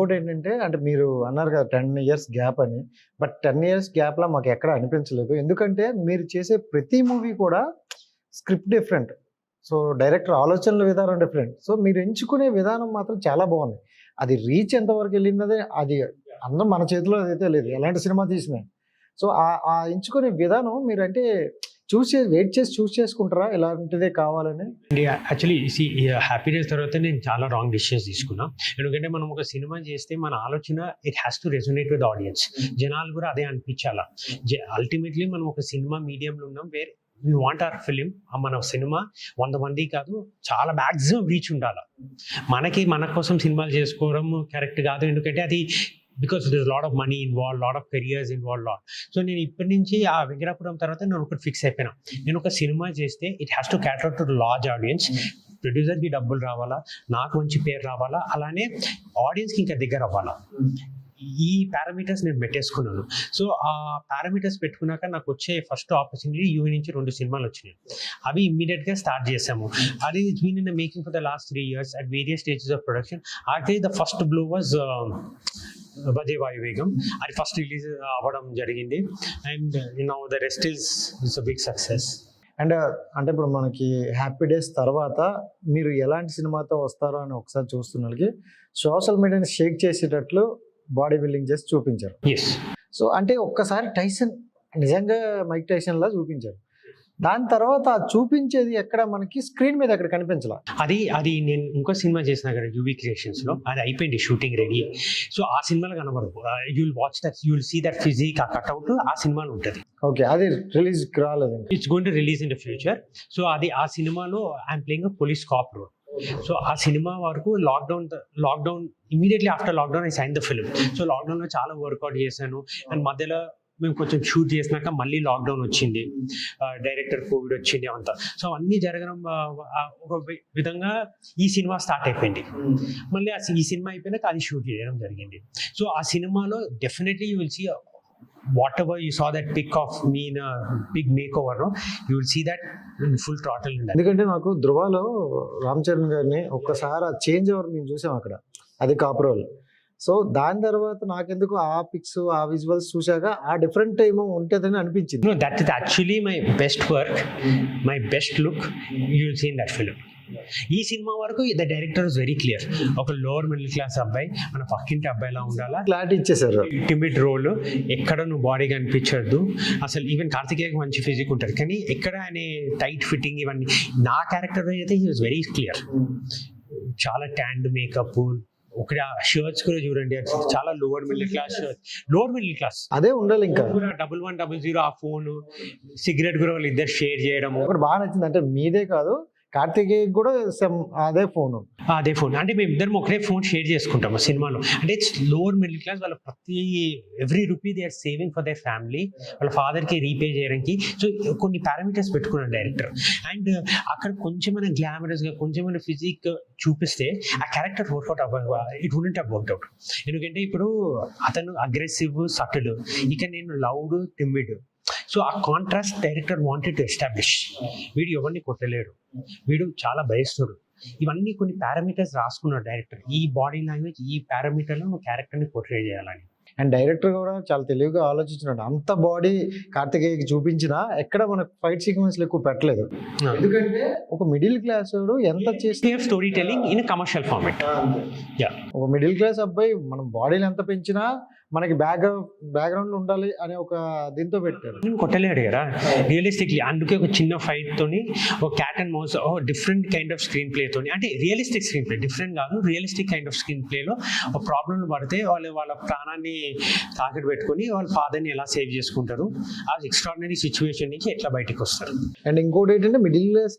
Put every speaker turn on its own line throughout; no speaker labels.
ఇంకోటి ఏంటంటే అంటే మీరు అన్నారు కదా టెన్ ఇయర్స్ గ్యాప్ అని. బట్ టెన్ ఇయర్స్ గ్యాప్లో మాకు ఎక్కడ అనిపించలేదు. ఎందుకంటే మీరు చేసే ప్రతి మూవీ కూడా స్క్రిప్ట్ డిఫరెంట్ సో డైరెక్టర్ ఆలోచనల విధానం డిఫరెంట్ సో మీరు ఎంచుకునే విధానం మాత్రం చాలా బాగుంది. అది రీచ్ ఎంతవరకు వెళ్ళిందదే అది అందరం మన చేతిలో అయితే లేదు. ఎలాంటి సినిమా తీసినా. సో ఆ- ఆ ఎంచుకునే విధానం మీరు అంటే చూస్ చేసి వెయిట్ చేసి చూస్ చేసుకుంటారా? ఇలాంటిదే కావాలని?
యాక్చువల్లీ ఈ హ్యాపీ తర్వాత నేను చాలా రాంగ్ డిసిషన్స్ తీసుకున్నా. ఎందుకంటే మనం ఒక సినిమా చేస్తే మన ఆలోచన it has to resonate with audience జనాలు కూడా అదే అనిపించాలా? అల్టిమేట్లీ మనం ఒక సినిమా మీడియంలో ఉన్నాం వేరే వీ వాంట్ అవర్ ఫిలిం మన సినిమా వంద మంది కాదు చాలా మ్యాక్సిమం రీచ్ ఉండాలి? మనకి మన కోసం సినిమాలు చేసుకోవడం కరెక్ట్ కాదు ఎందుకంటే అది because this lot of money involve lot of careers involve lot so నేను ఇప్పటి నుంచి ఆ వెంకటాపురం తర్వాత నేను ఒకటి ఫిక్స్ అయిపోయినా. నేను ఒక సినిమా చేస్తే it has to cater to large audience ప్రొడ్యూసర్కి డబ్బులు రావాలా? నాకు మంచి పేరు రావాలా? అలానే ఆడియన్స్కి ఇంకా దగ్గర అవ్వాలా? ఈ పారామీటర్స్ నేను పెట్టేసుకున్నాను. సో ఆ పారామీటర్స్ పెట్టుకున్నాక నాకు వచ్చే ఫస్ట్ ఆపర్చునిటీ యూవి నుంచి రెండు సినిమాలు వచ్చినాయి. అవి immediate గా స్టార్ట్ చేసాము అది been in making for the last three years at various stages of production అయితే ద ఫస్ట్ బ్లూ వాజ్ వజే వాయువేగం అది ఫస్ట్ రిలీజ్ అవ్వడం జరిగింది. And now the rest is it's a big success
and అంటే ఇప్పుడు మనకి హ్యాపీ డేస్ తర్వాత మీరు ఎలాంటి సినిమాతో వస్తారో అని ఒకసారి చూస్తున్నకి సోషల్ మీడియాని షేక్ చేసేటట్లు బాడీ బిల్డింగ్ చేసి చూపించారు. సో అంటే ఒక్కసారి టైసన్ నిజంగా మైక్ టైసన్ లా చూపించారు. దాని తర్వాత చూపించేది ఎక్కడ మనకి? స్క్రీన్ మీద ఎక్కడ కనిపించాల?
అది అది నేను ఇంకో సినిమా చేసిన కదా యూవీ క్రియేషన్స్లో. అది అయిపోయింది షూటింగ్ రెడీ. సో ఆ సినిమాలో కనబడదు you will watch that you will see that physique ఆ కట్అవుట్ ఆ సినిమాలో ఉంటుంది.
ఓకే అది రిలీజ్ రాలేదు
it's going to release in the future so అది ఆ సినిమాలో I'm playing police cop role so ఆ సినిమా వరకు lockdown lockdown immediately after lockdown I sign the film so లాక్డౌన్లో చాలా వర్కౌట్ చేశాను. అండ్ మధ్యలో మేము కొంచెం షూట్ చేసినాక మళ్ళీ లాక్డౌన్ వచ్చింది. డైరెక్టర్ కోవిడ్ వచ్చింది అంతా. సో అన్నీ జరగడం ఒక విధంగా ఈ సినిమా స్టార్ట్ అయిపోయింది. మళ్ళీ ఈ సినిమా అయిపోయినాక అది షూట్ చేయడం జరిగింది. సో ఆ సినిమాలో definitely you will see whatever you saw that pic of mean big makeover you will see that full total
ఎందుకంటే నాకు ధృవాలో రామ్ చరణ్ గారిని ఒక్కసారి ఆ చేంజ్ ఓవర్ మేము చూసాం అక్కడ. అది కాపురోల్. సో దాని తర్వాత నాకెందుకు ఆ పిక్స్ ఆ విజువల్స్ చూశాక ఆ డిఫరెంట్ ఏమో ఉంటుందని అనిపించింది.
Is actually my best work, my best look. You will see in that film. ఈ సినిమా వరకు the director is very clear ఒక లోవర్ మిడిల్ క్లాస్ అబ్బాయి మన పక్కింటి అబ్బాయిలా ఉండాలా?
క్లారిటీ ఇచ్చేసారు
ఇంటిమేట్ రోల్ ఎక్కడ నువ్వు బాడీ కనిపించద్దు. అసలు ఈవెన్ కార్తికేయకి మంచి ఫిజిక్ ఉంటుంది. కానీ ఎక్కడ ఆయన టైట్ ఫిట్టింగ్ ఇవన్నీ నా క్యారెక్టర్ అయితే హీ వాజ్ వెరీ క్లియర్ చాలా ట్యాండ్ మేకప్ ఒక షర్ట్స్ కూడా చూడండి. అది చాలా lower middle class lower middle class
అదే ఉండాలి ఇంకా.
డబుల్ వన్ డబుల్ జీరో ఆ ఫోన్ సిగరెట్ కూడా వాళ్ళు ఇద్దరు షేర్ చేయడము.
ఒకటి బాగా నచ్చింది. అంటే మీదే కాదు కార్తికేయ కూడా సేమ్ అదే ఫోన్.
అదే ఫోన్. అంటే మేము ఇద్దరం ఒకటే ఫోన్ షేర్ చేసుకుంటాము సినిమాలో. అంటే లోవర్ మిడిల్ క్లాస్ వాళ్ళ ప్రతి every rupee they are saving for they family వాళ్ళ ఫాదర్కి రీపే చేయడానికి. సో కొన్ని పారామీటర్స్ పెట్టుకున్నాడు డైరెక్టర్ అండ్ uh, అక్కడ కొంచెమైనా గ్లామరస్గా కొంచెమైనా ఫిజిక్ చూపిస్తే ఆ క్యారెక్టర్ వర్కౌట్ అవ్వ ఇట్ వుడెంట్ హ్యావ్ వర్క్అవుట్ ఎందుకంటే ఇప్పుడు అతను అగ్రెసివ్ సటిల్ ఇక నేను లౌడ్ టిమ్మిడ్ సో ఆ contrast director wanted to establish వీడు ఎవరిని కొట్టలేడు. వీడు చాలా భయస్తుడు ఇవన్నీ కొన్ని పారామీటర్స్ రాసుకున్నాడు డైరెక్టర్ ఈ బాడీ లాంగ్వేజ్ ఈ పారామీటర్లో నువ్వు క్యారెక్టర్ని పోర్ట్రే చేయాలని.
అండ్ డైరెక్టర్ కూడా చాలా తెలివిగా ఆలోచించినాడు. అంత బాడీ కార్తికేయకి చూపించినా ఎక్కడ మనకు ఫైట్ సీక్వెన్స్ ఎక్కువ పెట్టలేదు. ఎందుకంటే ఒక మిడిల్ క్లాస్ ఎంత చేస్తే
story telling in commercial format yeah
ఒక మిడిల్ క్లాస్ అబ్బాయి మనం బాడీని ఎంత పెంచినా మనకి బ్యాక్ బ్యాక్గ్రౌండ్ ఉండాలి అనే ఒక దీంతో పెట్టారు
కొట్టలేడు కదా? రియలిస్టిక్లీ అందుకే ఒక చిన్న ఫైట్ తోని ఒక క్యాట్ అండ్ మౌస్ ఓ different kind of screenplay తోని అంటే రియలిస్టిక్ స్క్రీన్ ప్లే డిఫరెంట్ కాదు రియలిస్టిక్ కైండ్ ఆఫ్ స్క్రీన్ ప్లేలో ఒక ప్రాబ్లం పడితే వాళ్ళు వాళ్ళ ప్రాణాన్ని తాకట్టు పెట్టుకొని వాళ్ళ ఫాదర్ని ఎలా సేవ్ చేసుకుంటారు? ఆ ఎక్స్ట్రాడినరీ సిచ్యువేషన్ నుంచి ఎట్లా బయటకు వస్తారు?
అండ్ ఇంకోటి ఏంటంటే మిడిల్ క్లాస్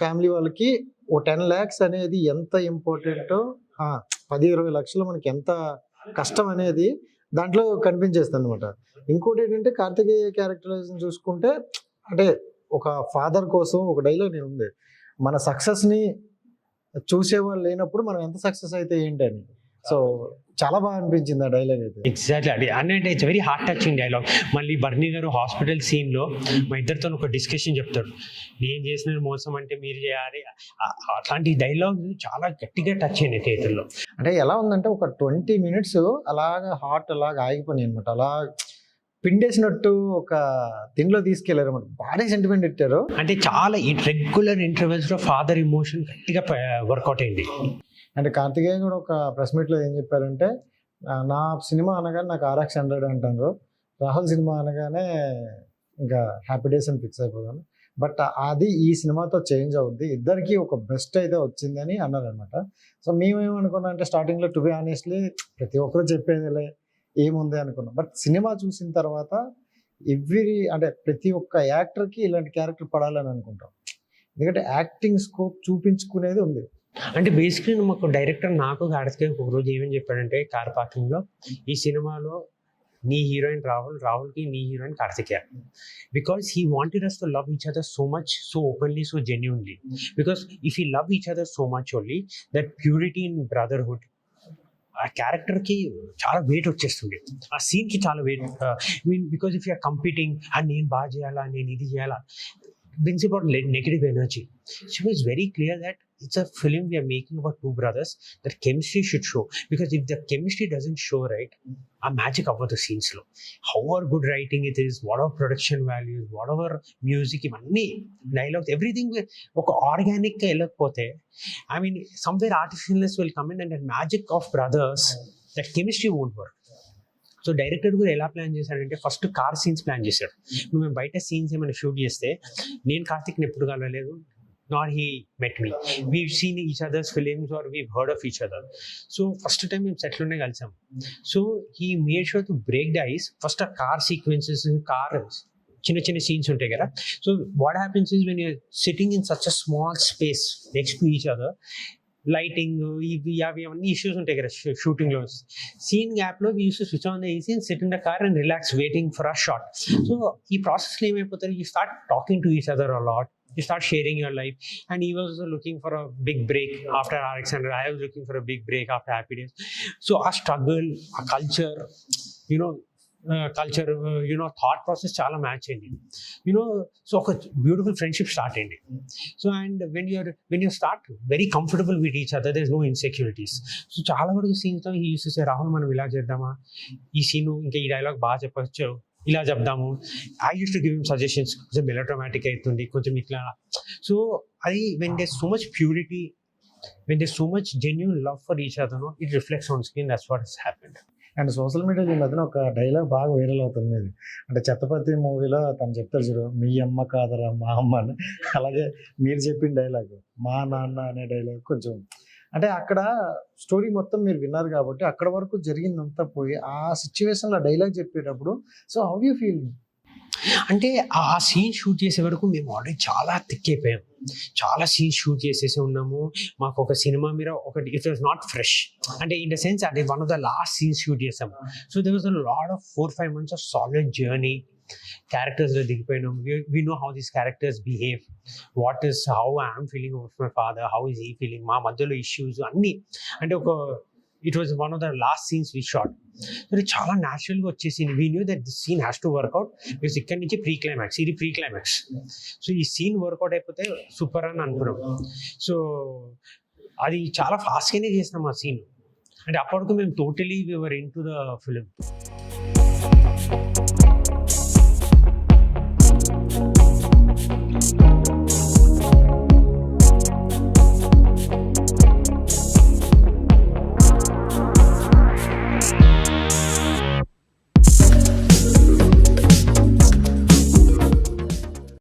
ఫ్యామిలీ వాళ్ళకి ఓ టెన్ ల్యాక్స్ అనేది ఎంత ఇంపార్టెంటో పది ఇరవై లక్షలు మనకి ఎంత కష్టం అనేది దాంట్లో కనిపించేస్తుంది అనమాట ఇంకోటి ఏంటంటే కార్తికేయ క్యారెక్టరైజేషన్ చూసుకుంటే అంటే ఒక ఫాదర్ కోసం ఒక డైలాగ్ నేను ఉంది. మన సక్సెస్ని చూసేవాళ్ళు లేనప్పుడు మనం ఎంత సక్సెస్ అయితే ఏంటని. సో చాలా బాగా అనిపించింది ఆ డైలాగ్ అయితే.
ఎగ్జాక్ట్లీ అది అంటే it's very heart touching dialogue మళ్ళీ బర్నీ గారు హాస్పిటల్ సీన్లో మా ఇద్దరితో ఒక డిస్కషన్ చెప్తాడు నేను చేసిన మోసం అంటే మీరు చేయాలి. అట్లాంటి డైలాగ్ చాలా గట్టిగా టచ్ అయినాయి థియేటర్లో
అంటే ఎలా ఉందంటే ఒక ట్వంటీ మినిట్స్ అలాగా హార్ట్ అలాగా ఆగిపోయినాయి అనమాట అలా పిండేసినట్టు ఒక దీనిలో తీసుకెళ్ళారు అనమాట భారీ సెంటిమెంట్ ఇచ్చారు
అంటే చాలా రెగ్యులర్ ఇంటర్వెల్స్లో ఫాదర్ ఇమోషన్ గట్టిగా వర్కౌట్ అయింది.
అంటే కార్తికేయన్ కూడా ఒక ప్రెస్ మీట్లో ఏం చెప్పారంటే నా సినిమా అనగానే నాకు ఆర్ఎక్స్ హండ్రెడ్ అంటారు. రాహుల్ సినిమా అనగానే ఇంకా హ్యాపీ డేస్ అని ఫిక్స్ అయిపోతాను. బట్ అది ఈ సినిమాతో చేంజ్ అవుద్ది. ఇద్దరికి ఒక బెస్ట్ అయితే వచ్చిందని అన్నారు అనమాట సో మేమేమనుకున్నాం అంటే స్టార్టింగ్లో టు బి ఆనెస్ట్లీ ప్రతి ఒక్కరు చెప్పేదిలే ఏముంది అనుకున్నాం. బట్ సినిమా చూసిన తర్వాత ఎవ్రీ అంటే ప్రతి ఒక్క యాక్టర్కి ఇలాంటి క్యారెక్టర్ పడాలని అనుకుంటాం. ఎందుకంటే యాక్టింగ్ స్కోప్ చూపించుకునేది ఉంది.
అంటే బేసిక్లీ మాకు డైరెక్టర్ నాకు గాడస్కే ఒక రోజు ఏమని చెప్పాడంటే కార్ పార్కింగ్లో ఈ సినిమాలో నీ హీరోయిన్ రాహుల్ రాహుల్కి నీ heroine Karthikeya. Because he wanted us to love each other so much so openly so genuinely because if you love each other so much only that purity in brotherhood ఆ క్యారెక్టర్కి చాలా weight వచ్చేస్తుంది. ఆ సీన్కి చాలా weight mean because if you're competing and నేను బాగా చేయాలా నేను ఇది చేయాలా? Bins about negative energy she So very very that it's a film we are making about two brothers that chemistry should show because if the chemistry doesn't show ఆ magic అవ్వదు సీన్స్లో how are good writing it is what our production values what our music ఇవన్నీ dialogues everything ఒక ఆర్గానిక్గా వెళ్ళకపోతే I mean somewhere ఆర్టిఫిషియల్నెస్ will come in and that magic of brothers that chemistry won't work so director కూడా ఎలా plan చేశాడంటే first car scenes plan చేశాడు మేము బయట సీన్స్ ఏమైనా షూట్ చేస్తే నేను కార్తిక్ని ఎప్పుడు కలవలేదు not he met me we seen each others films or we heard of each other so first time మేము సెట్లోనే కలిసాం so he made sure to break the ice first ఆ కార్ సీక్వెన్సెస్ కార్ చిన్న చిన్న సీన్స్ ఉంటాయి కదా so what happens is when you're sitting in such a small space next to each other lighting ఇవి అవి అవన్నీ ఇష్యూస్ ఉంటాయి కదా షూటింగ్లో సీన్ గ్యాప్లో we use switch on the AC and sit in the car and relax waiting for a shot so ఈ ప్రాసెస్లో ఏమైపోతారు you start talking to each other a lot you start sharing your life and he was looking for a big break after alexander i was looking for a big break after happy days so our struggle our culture you know culture you know thought process చాలా match అయింది you know so ఒక beautiful friendship start అయింది so and when your when you start very comfortable with each other there no insecurities so చాలా వరకు సీన్స్లో ఈ చూసే రాహుల్ మనం ఇలా చేద్దామా ఈ సీను ఇంకా ఈ డైలాగ్ బాగా చెప్పచ్చు ఇలా చెప్దాము. I use to give him suggestions కొంచెం మెలోడ్రామాటిక్ అవుతుంది కొంచెం ఇట్లా. సో అది when they so much purity when they so much genuine love for each other it reflects on screen that's what is happened
and social మీడియాలో ఈ మధ్యన ఒక dialogue బాగా వైరల్ అవుతుంది. అంటే చెత్తపతి మూవీలో తను చెప్తారు చూడు మీ అమ్మ కాదరా మా అమ్మ అని. అలాగే మీరు చెప్పిన డైలాగ్ మా నాన్న అనే డైలాగ్ కొంచెం అంటే అక్కడ స్టోరీ మొత్తం మీరు విన్నారు కాబట్టి అక్కడ వరకు జరిగిందంతా పోయి ఆ సిచ్యువేషన్లో డైలాగ్ చెప్పేటప్పుడు సో హౌ యూ ఫీల్
అంటే ఆ సీన్ షూట్ చేసే వరకు మేము ఆల్రెడీ చాలా తిక్కైపోయాం చాలా సీన్స్ షూట్ చేసేసి ఉన్నాము. మాకు ఒక సినిమా మీద ఒకటి ఇట్ వాజ్ నాట్ ఫ్రెష్ అంటే ఇన్ ద సెన్స్ అది one of the last scenes shoot చేసాము. So they was a lot of four five months of solid journey క్యారెక్టర్స్లో దిగిపోయినాం we know how these characters behave what is how I'm feeling of my father how is ఈ feeling మా మధ్యలో issues అన్నీ. అంటే ఒక it was one of the last scenes we shot చాలా న్యాచురల్గా వచ్చేసింది we knew that this scene has to workout because ఇక్కడ నుంచి ప్రీ క్లైమాక్స్ ఇది ప్రీ క్లైమాక్స్ సో ఈ సీన్ వర్కౌట్ అయిపోతే సూపర్ అని అనుకున్నాం. సో అది చాలా ఫాస్ట్గానే చేసినాం ఆ సీన్ అంటే అప్పటికి మేము totally weaved into the film